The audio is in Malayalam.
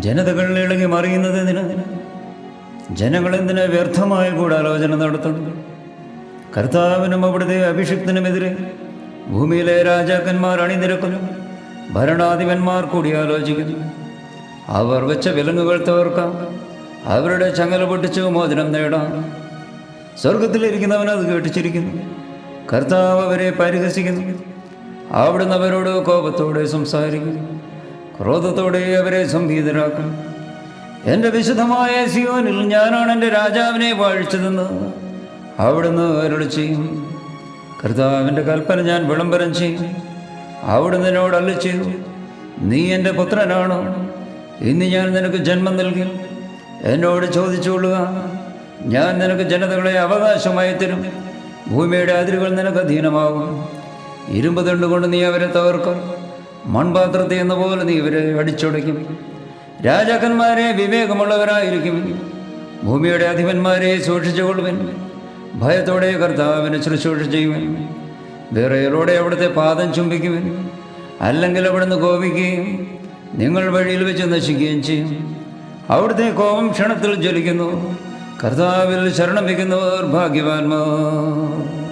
ജനതകൾ ഇളകി മറിയുന്നത് എന്തിനാ? ജനങ്ങൾ എന്തിനാ വ്യർത്ഥമായ കൂടാലോചന നടത്തുന്നു കർത്താവിനും അവിടുത്തെ അഭിഷിക്തനുമെതിരെ ഭൂമിയിലെ രാജാക്കന്മാർ അണിനിരക്കുന്നു ഭരണാധിപന്മാർ കൂടിയാലോചിക്കുന്നു. അവർ വെച്ച വിലങ്ങുകൾ തകർക്കാം അവരുടെ ചങ്ങല പൊട്ടിച്ച് മോചനം നേടാം. സ്വർഗത്തിലിരിക്കുന്നവൻ അത് കേട്ടിച്ചിരിക്കുന്നു കർത്താവ് അവരെ പരിഹസിക്കുന്നു അവിടുന്ന് അവരോട് കോപത്തോടെ സംസാരിക്കുന്നു. ക്രോധത്തോടെ അവരെ സംഭീതരാക്കും എന്റെ വിശുദ്ധമായ സിയോനിൽ ഞാനാണ് എന്റെ രാജാവിനെ വാഴിച്ചതെന്ന് അവിടുന്ന് അരുളി ചെയ്യും. കർത്താവിന്റെ കൽപ്പന ഞാൻ വിളംബരം ചെയ്യും. അവിടുന്ന് എന്നോട് അല്ല നീ എന്റെ പുത്രനാണോ? ഇന്ന് ഞാൻ നിനക്ക് ജന്മം നൽകി. എന്നോട് ചോദിച്ചുകൊള്ളുക. ഞാൻ നിനക്ക് ജനതകളെ അവകാശമായി തരും. ഭൂമിയുടെ അതിരുകൾ നിനക്ക് അധീനമാകും. ഇരുമ്പ് തണ്ടുകൊണ്ട് നീ അവരെ തകർക്കും. മൺപാത്രത്തെ എന്ന പോലെ നീ ഇവരെ അടിച്ചുടയ്ക്കും രാജാക്കന്മാരെ വിവേകമുള്ളവരായിരിക്കും. ഭൂമിയുടെ അധിപന്മാരെ സൂക്ഷിച്ചുകൊള്ളുവൻ. ഭയത്തോടെ കർത്താവിനെ ശുശ്രൂഷ ചെയ്യുവൻ. വിറയലോടെ അവിടുത്തെ പാദം ചുംബിക്കുവൻ. അല്ലെങ്കിൽ അവിടുന്ന് കോപിക്കുകയും നിങ്ങൾ വഴിയിൽ വെച്ച് നശിക്കുകയും ചെയ്യും. അവിടുത്തെ കോപം ക്ഷണത്തിൽ ജ്വലിക്കുന്നു. കർത്താവിൽ ശരണം വയ്ക്കുന്നവർ ഭാഗ്യവാന്മാർ.